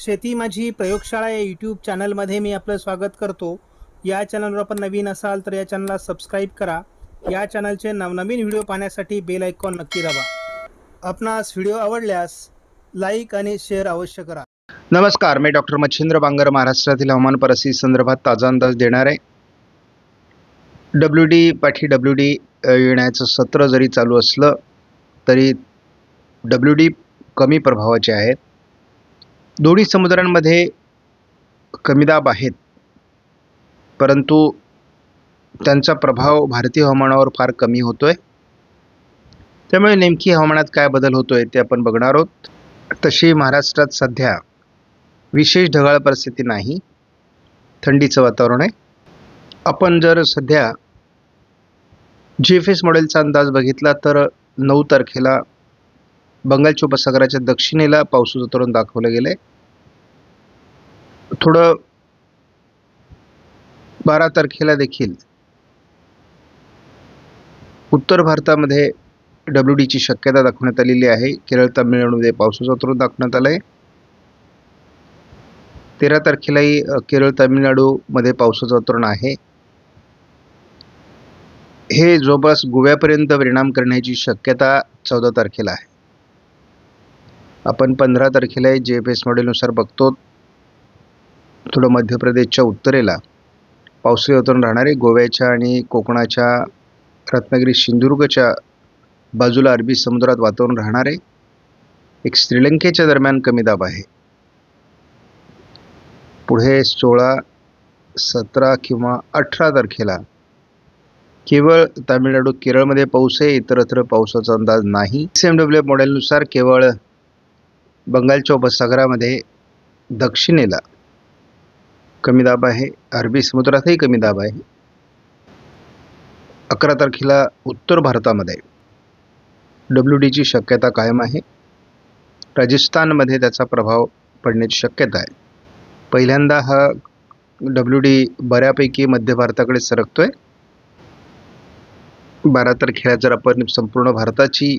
शेती माझी प्रयोगशाळा या यूट्यूब चॅनलमध्ये मी आपलं स्वागत करतो. या चॅनलवर आपण नवीन असाल तर या चॅनलला सबस्क्राईब करा. या चॅनलचे नवनवीन व्हिडिओ पाहण्यासाठी बेल आयकॉन नक्की दाबा. आपणास व्हिडिओ आवडल्यास लाईक आणि शेअर अवश्य करा. नमस्कार मी डॉक्टर मच्छिंद्र बांगर महाराष्ट्रातील हवामान परिस्थिती संदर्भात ताजा अंदाज देणार आहे. डब्ल्यू डी पाठी डब्ल्यू डी येण्याचं सत्र जरी चालू असलं तरी डब्ल्यू डी कमी प्रभावाचे आहेत. दोन्ही समुद्रांमध्ये कमी दाब आहेत. परंतु त्यांचा प्रभाव भारतीय हवामानावर फार कमी होतो आहे त्यामुळे नेमकी हवामानात काय बदल होतो आहे ते आपण बघणार आहोत. तशी महाराष्ट्रात सध्या विशेष ढगाळ परिस्थिती नाही. थंडीचं वातावरण आहे. आपण जर सध्या जी एफ एस मॉडेलचा अंदाज बघितला तर नऊ तारखेला बंगालच्या उपसागराच्या दक्षिणेला पावसाचं तरुण दाखवलं गेलं आहे थोडं बारा तारखेला देखील उत्तर भारतामध्ये डब्ल्यू डीची शक्यता दाखवण्यात आलेली आहे. केरळ तामिळनाडूमध्ये पावसाचं तरुण दाखवण्यात आलं आहे तेरा तारखेलाही केरळ तामिळनाडूमध्ये पावसाचं वातावरण आहे. हे जवळपास गोव्यापर्यंत परिणाम करण्याची शक्यता चौदा तारखेला आहे. आपण पंधरा तारखेला जे एफ एस मॉडेलनुसार बघतो. थोडं मध्य प्रदेशच्या उत्तरेला पावसाळी वातावरण राहणारे गोव्याच्या आणि कोकणाच्या रत्नागिरी सिंधुदुर्गच्या बाजूला अरबी समुद्रात वातावरण राहणारे एक श्रीलंकेच्या दरम्यान कमी दाब आहे. पुढे सोळा सतरा किंवा अठरा तारखेला केवळ तामिळनाडू केरळमध्ये पाऊस आहे इतरत्र पावसाचा अंदाज नाही. सी एम डब्ल्यू मॉडेलनुसार केवळ बंगालच्या उपसागरामध्ये दक्षिणेला कमी दाब आहे. अरबी समुद्रातही कमी दाब आहे. अकरा तारखेला उत्तर भारतामध्ये डब्ल्यू डीची शक्यता कायम आहे. राजस्थानमध्ये त्याचा प्रभाव पडण्याची शक्यता आहे. पहिल्यांदा हा डब्ल्यू डी बऱ्यापैकी मध्य भारताकडे सरकतो आहे बारा तारखेला जर आपण संपूर्ण भारताची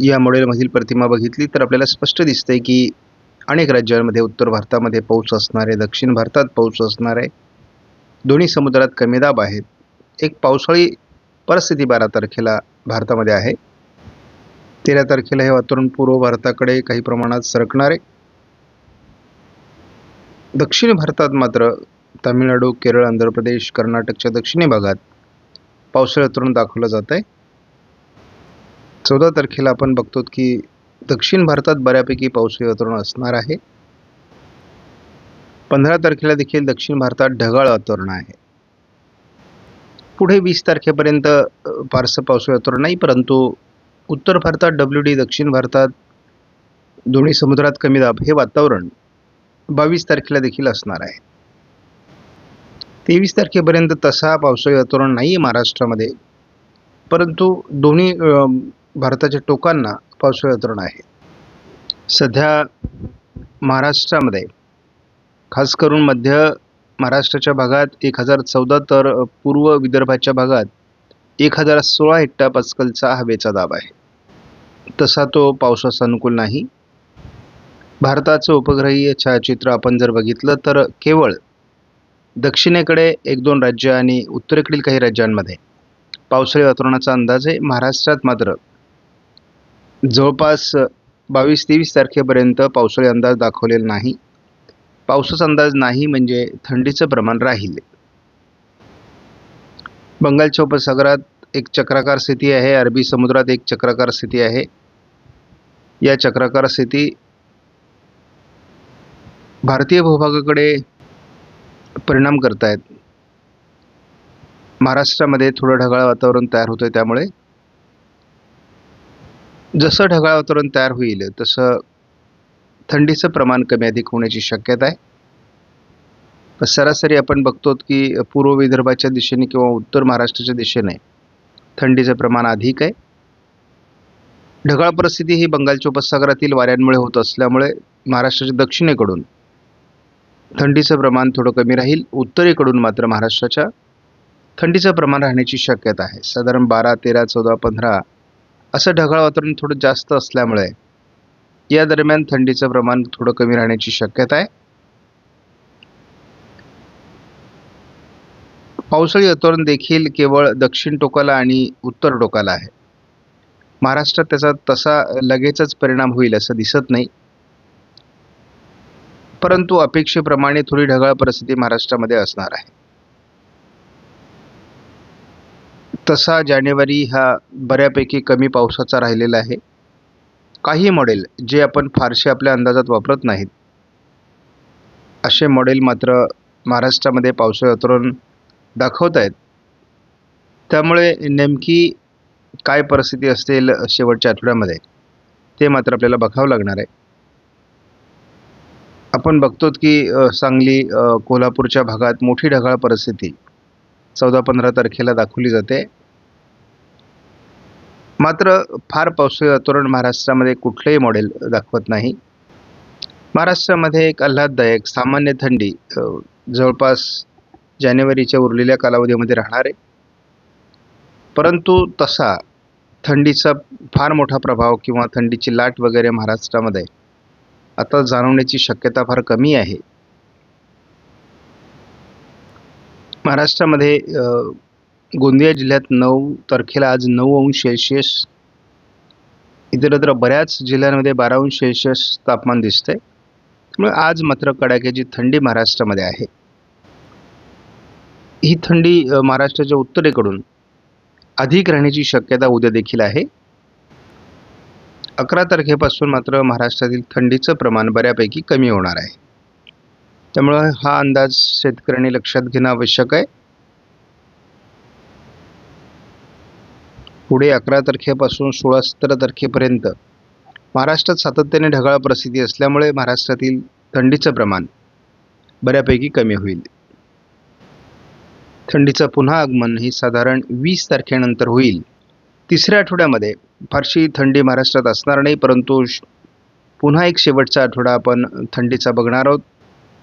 या मॉडेलमधील प्रतिमा बघितली तर आपल्याला स्पष्ट दिसतंय की अनेक राज्यांमध्ये उत्तर भारतामध्ये पाऊस असणार आहे दक्षिण भारतात पाऊस असणार आहे. दोन्ही समुद्रात कमी दाब आहेत एक पावसाळी परिस्थिती बारा तारखेला भारतामध्ये आहे. तेरा तारखेला हे वातावरण पूर्व भारताकडे काही प्रमाणात सरकणार आहे. दक्षिण भारतात मात्र तामिळनाडू केरळ आंध्र प्रदेश कर्नाटकच्या दक्षिणी भागात पावसाळी वातावरण दाखवलं जात आहे. चौदा तारखेला आपण बघतो की दक्षिण भारतात बऱ्यापैकी पावसाळी वातावरण असणार आहे. पंधरा तारखेला देखील दक्षिण भारतात ढगाळ वातावरण आहे. पुढे वीस तारखेपर्यंत फारसं पावसाळी वातावरण नाही परंतु उत्तर भारतात डब्ल्यू डी दक्षिण भारतात दोन्ही समुद्रात कमी दाब हे वातावरण बावीस तारखेला देखील असणार आहे. तेवीस तारखेपर्यंत तसा पावसाळी वातावरण नाही आहे महाराष्ट्रामध्ये. परंतु दोन्ही भारताच्या टोकांना पावसाळी वातावरण आहे. सध्या महाराष्ट्रामध्ये खास करून मध्य महाराष्ट्राच्या भागात एक हजार चौदा तर पूर्व विदर्भाच्या भागात एक हजार सोळा हेक्टा पास्कलचा हवेचा दाब आहे. तसा तो पावसास अनुकूल नाही. भारताचं उपग्रहीय छायाचित्र आपण जर बघितलं तर केवळ दक्षिणेकडे एक दोन राज्य आणि उत्तरेकडील काही राज्यांमध्ये पावसाळी वातावरणाचा अंदाज आहे महाराष्ट्रात मात्र जवळपास बावीस तेवीस तारखेपर्यंत पावसाळी अंदाज दाखवलेला नाही. पावसाचा अंदाज नाही म्हणजे थंडीचं प्रमाण राहील. बंगालच्या उपसागरात एक चक्राकार स्थिती आहे अरबी समुद्रात एक चक्राकार स्थिती आहे. या चक्राकार स्थिती भारतीय भूभागाकडे परिणाम करत आहेत महाराष्ट्रामध्ये थोडं ढगाळ वातावरण तयार होतं त्यामुळे जसं ढगाळ वातावरण तयार होईल तसं थंडीचं प्रमाण कमी अधिक होण्याची शक्यता आहे. सरासरी आपण बघतो की पूर्व विदर्भाच्या दिशेने किंवा उत्तर महाराष्ट्राच्या दिशेने थंडीचं प्रमाण अधिक आहे. ढगाळ परिस्थिती ही बंगालच्या उपसागरातील वाऱ्यांमुळे होत असल्यामुळे महाराष्ट्राच्या दक्षिणेकडून थंडीचं प्रमाण थोडं कमी राहील. उत्तरेकडून मात्र महाराष्ट्राच्या थंडीचं प्रमाण राहण्याची शक्यता आहे. साधारण बारा तेरा चौदा पंधरा असं ढगाळ वातावरण थोडं जास्त असल्यामुळे या दरम्यान थंडीचं प्रमाण थोडं कमी राहण्याची शक्यता आहे. पावसाळी वातावरण देखील केवळ दक्षिण टोकाला आणि उत्तर टोकाला आहे. महाराष्ट्रात त्याचा तसा लगेचच परिणाम होईल असं दिसत नाही. परंतु अपेक्षेप्रमाणे थोडी ढगाळ परिस्थिती महाराष्ट्रामध्ये असणार आहे. तसा जानेवारी हा बऱ्यापैकी कमी पावसाचा राहिलेला आहे. काही मॉडेल जे आपण फारसे आपल्या अंदाजात वापरत नाहीत. असे मॉडेल मात्र महाराष्ट्रामध्ये पावसाळी वातावरण दाखवत आहेत. त्यामुळे नेमकी काय परिस्थिती असेल शेवटच्या आठवड्यामध्ये ते मात्र आपल्याला बघावं लागणार आहे. आपण बघतो की सांगली कोल्हापूरच्या भागात मोठी ढगाळ परिस्थिती. चौदा पंधरा तारखेला दाखवली जाते. मात्र फार पावसाळी वातावरण महाराष्ट्रामध्ये कुठलंही मॉडेल दाखवत नाही. महाराष्ट्रामध्ये एक आल्हाददायक सामान्य थंडी जवळपास जानेवारीच्या उरलेल्या कालावधीमध्ये राहणार आहे. परंतु तसा थंडीचा फार मोठा प्रभाव किंवा थंडीची लाट वगैरे महाराष्ट्रामध्ये आता जाणवण्याची शक्यता फार कमी आहे. महाराष्ट्रामध्ये गोंदिया जिल्ह्यात नऊ तारखेला आज नऊ अंश सेल्शियस इतरत्र बऱ्याच जिल्ह्यांमध्ये बारा अंश सेल्शियस तापमान दिसतंय. त्यामुळे आज मात्र कडाक्याची थंडी महाराष्ट्रामध्ये आहे. ही थंडी महाराष्ट्राच्या उत्तरेकडून अधिक राहण्याची शक्यता उद्या देखील आहे. अकरा तारखेपासून मात्र महाराष्ट्रातील थंडीचं प्रमाण बऱ्यापैकी कमी होणार आहे. त्यामुळं हा अंदाज शेतकऱ्यांनी लक्षात घेणं आवश्यक आहे. पुढे अकरा तारखेपासून सोळा सतरा तारखेपर्यंत महाराष्ट्रात सातत्याने ढगाळ परिस्थिती असल्यामुळे महाराष्ट्रातील थंडीचं प्रमाण बऱ्यापैकी कमी होईल. थंडीचं पुन्हा आगमन हे साधारण वीस तारखेनंतर होईल. तिसऱ्या आठवड्यामध्ये फारशी थंडी महाराष्ट्रात असणार नाही परंतु श- पुन्हा एक शेवटचा आठवडा आपण थंडीचा बघणार आहोत.